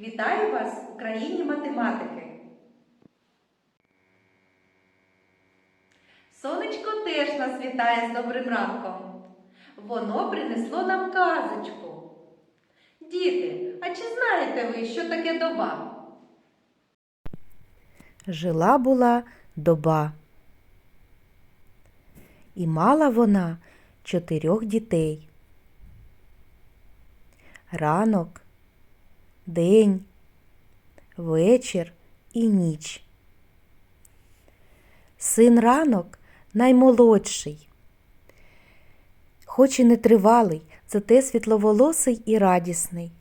Вітаю вас в країні математики. Сонечко теж нас вітає з добрим ранком. Воно принесло нам казочку. Діти, а чи знаєте ви, що таке доба? Жила була доба. І мала вона чотирьох дітей. Ранок, день, вечір і ніч. Син ранок наймолодший, хоч і не тривалий, зате світловолосий і радісний.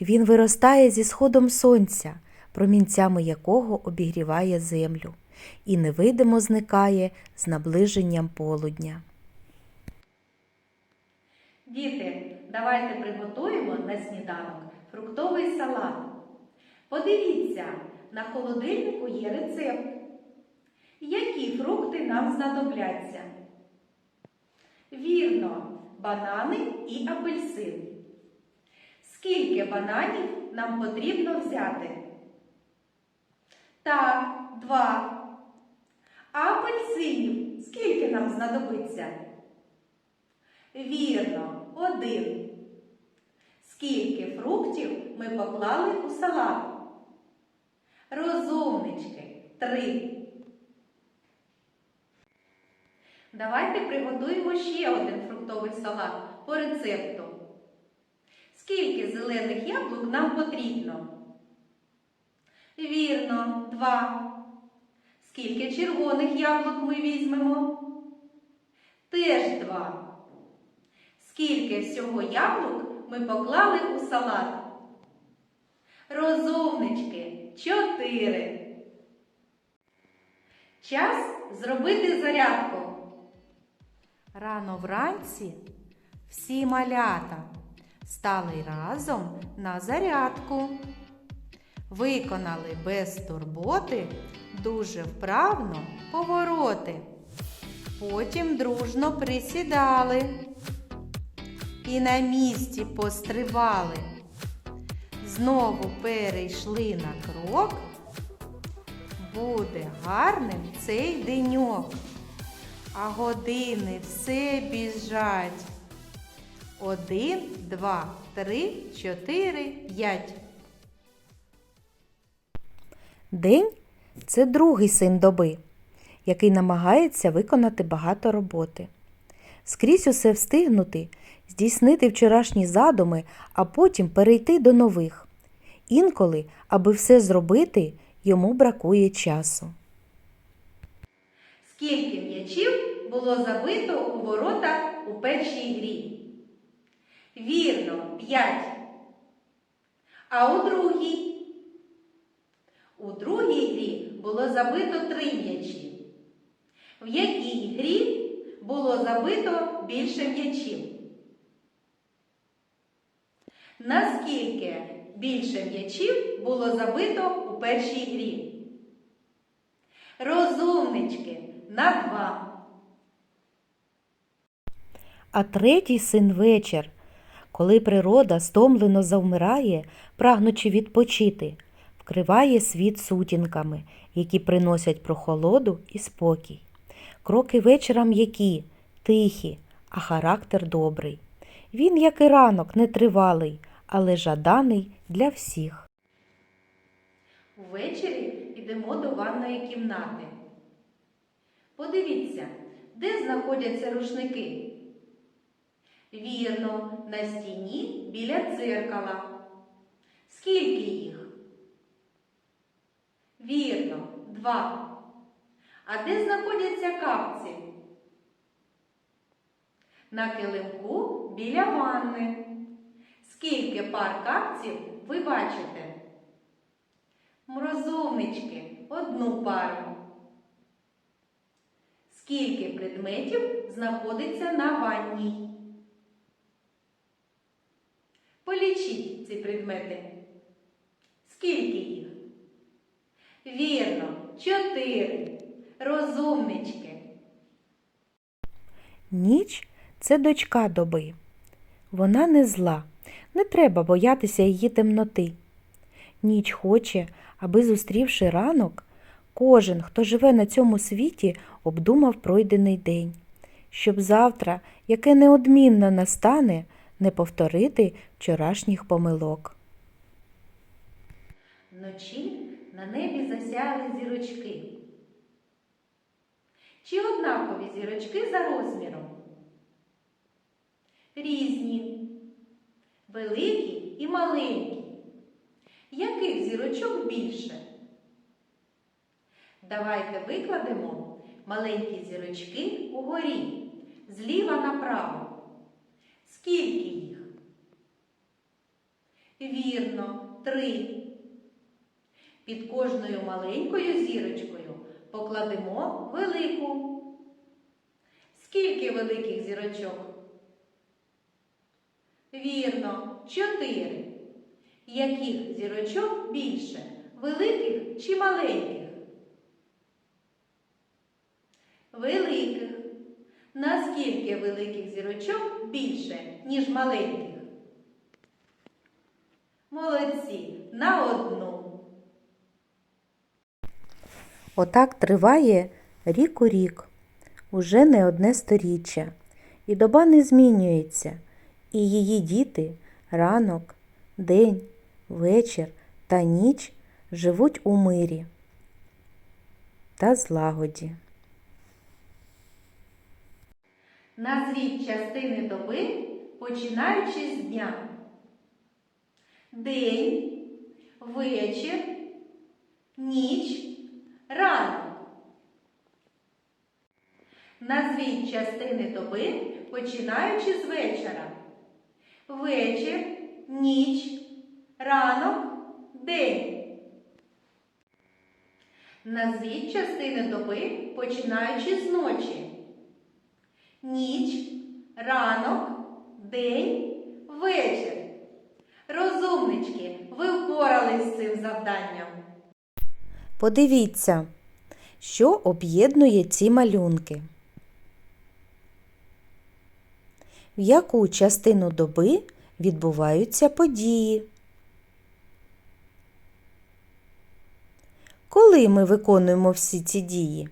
Він виростає зі сходом сонця, промінцями якого обігріває землю, і невидимо зникає з наближенням полудня. Діти, давайте приготуємо на сніданок фруктовий салат. Подивіться, на холодильнику є рецепт. Які фрукти нам знадобляться? Вірно, банани і апельсин. Скільки бананів нам потрібно взяти? Так, два. А апельсинів скільки нам знадобиться? Вірно, один. Скільки фруктів ми поклали у салат? Розумнички, три. Давайте приготуємо ще один фруктовий салат по рецепту. Скільки зелених яблук нам потрібно? Вірно, два. Скільки червоних яблук ми візьмемо? Теж два. Скільки всього яблук ми поклали у салат? Розумнички, чотири. Час зробити зарядку. Рано вранці всі малята стали разом на зарядку. Виконали без турботи дуже вправно повороти. Потім дружно присідали і на місці пострибали. Знову перейшли на крок. Буде гарним цей деньок, а години все біжать. Один, два, три, чотири, п'ять. День це другий син доби, який намагається виконати багато роботи. Скрізь усе встигнути, здійснити вчорашні задуми, а потім перейти до нових. Інколи, аби все зробити, йому бракує часу. Скільки м'ячів було забито у ворота у першій грі? Вірно, п'ять. А у другій? У другій грі було забито три м'ячі. В якій грі було забито більше м'ячів? Наскільки більше м'ячів було забито у першій грі? Розумнички на два. А третій син вечір, коли природа стомлено завмирає, прагнучи відпочити, вкриває світ сутінками, які приносять прохолоду і спокій. Кроки вечора м'які, тихі, а характер добрий. Він, як і ранок, нетривалий, але жаданий для всіх. Увечері йдемо до ванної кімнати. Подивіться, де знаходяться рушники. Вірно, на стіні біля дзеркала. Скільки їх? Вірно, два. А де знаходяться капці? На килимку біля ванни. Скільки пар капців ви бачите? Мрозумнички, одну пару. Скільки предметів знаходиться на ванній? Полічіть ці предмети. Скільки їх? Вірно, чотири. Розумнички. Ніч це дочка доби. Вона не зла, не треба боятися її темноти. Ніч хоче, аби, зустрівши ранок, кожен, хто живе на цьому світі, обдумав пройдений день, щоб завтра, яке неодмінно настане, не повторити вчорашніх помилок. Вночі на небі засяли зірочки. Чи однакові зірочки за розміром? Різні, великі і маленькі. Яких зірочок більше? Давайте викладемо маленькі зірочки угорі, зліва направо. Скільки їх? Вірно, три. Під кожною маленькою зірочкою покладемо велику. Скільки великих зірочок? Вірно, чотири. Яких зірочок більше? Великих чи маленьких? Великих. Наскільки великих зірочок більше, ніж маленьких? Молодці, на одну. Отак триває рік у рік, уже не одне сторіччя, і доба не змінюється, і її діти ранок, день, вечір та ніч живуть у мирі та злагоді. Назвіть частини доби, починаючи з дня. День, вечір, ніч, ранок. Назвіть частини доби, починаючи з вечора. Вечір, ніч, ранок, день. Назвіть частини доби, починаючи з ночі. Ніч, ранок, день, вечір. Розумнички, ви впорались з цим завданням. Подивіться, що об'єднує ці малюнки. В яку частину доби відбуваються події? Коли ми виконуємо всі ці дії?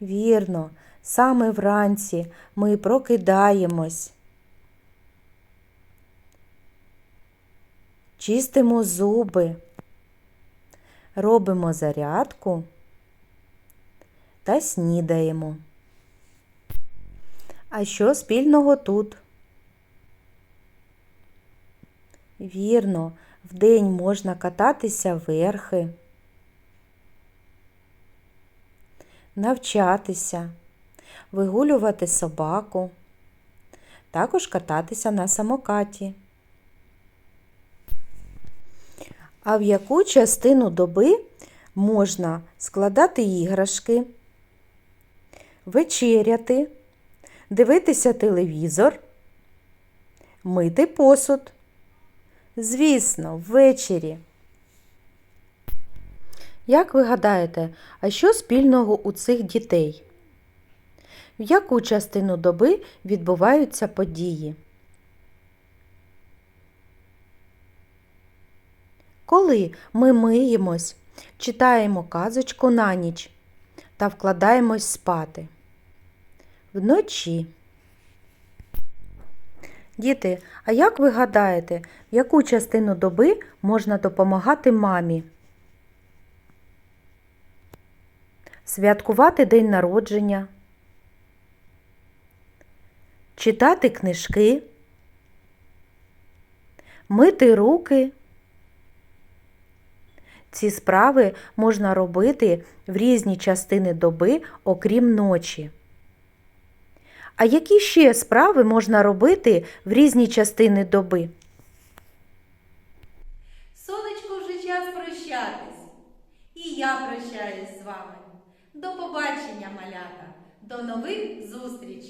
Вірно, саме вранці ми прокидаємось. Чистимо зуби, робимо зарядку та снідаємо. А що спільного тут? Вірно, вдень можна кататися верхи, навчатися, вигулювати собаку, також кататися на самокаті. А в яку частину доби можна складати іграшки, вечеряти, дивитися телевізор, мити посуд? Звісно, ввечері. Як ви гадаєте, а що спільного у цих дітей? В яку частину доби відбуваються події? Коли ми миємось, читаємо казочку на ніч та вкладаємось спати. Вночі. Діти, а як ви гадаєте, в яку частину доби можна допомагати мамі? Святкувати день народження, читати книжки, мити руки. Ці справи можна робити в різні частини доби, окрім ночі. А які ще справи можна робити в різні частини доби? Сонечко вже час прощатись. І я прощаюсь з вами. До побачення, малята, до нових зустрічей!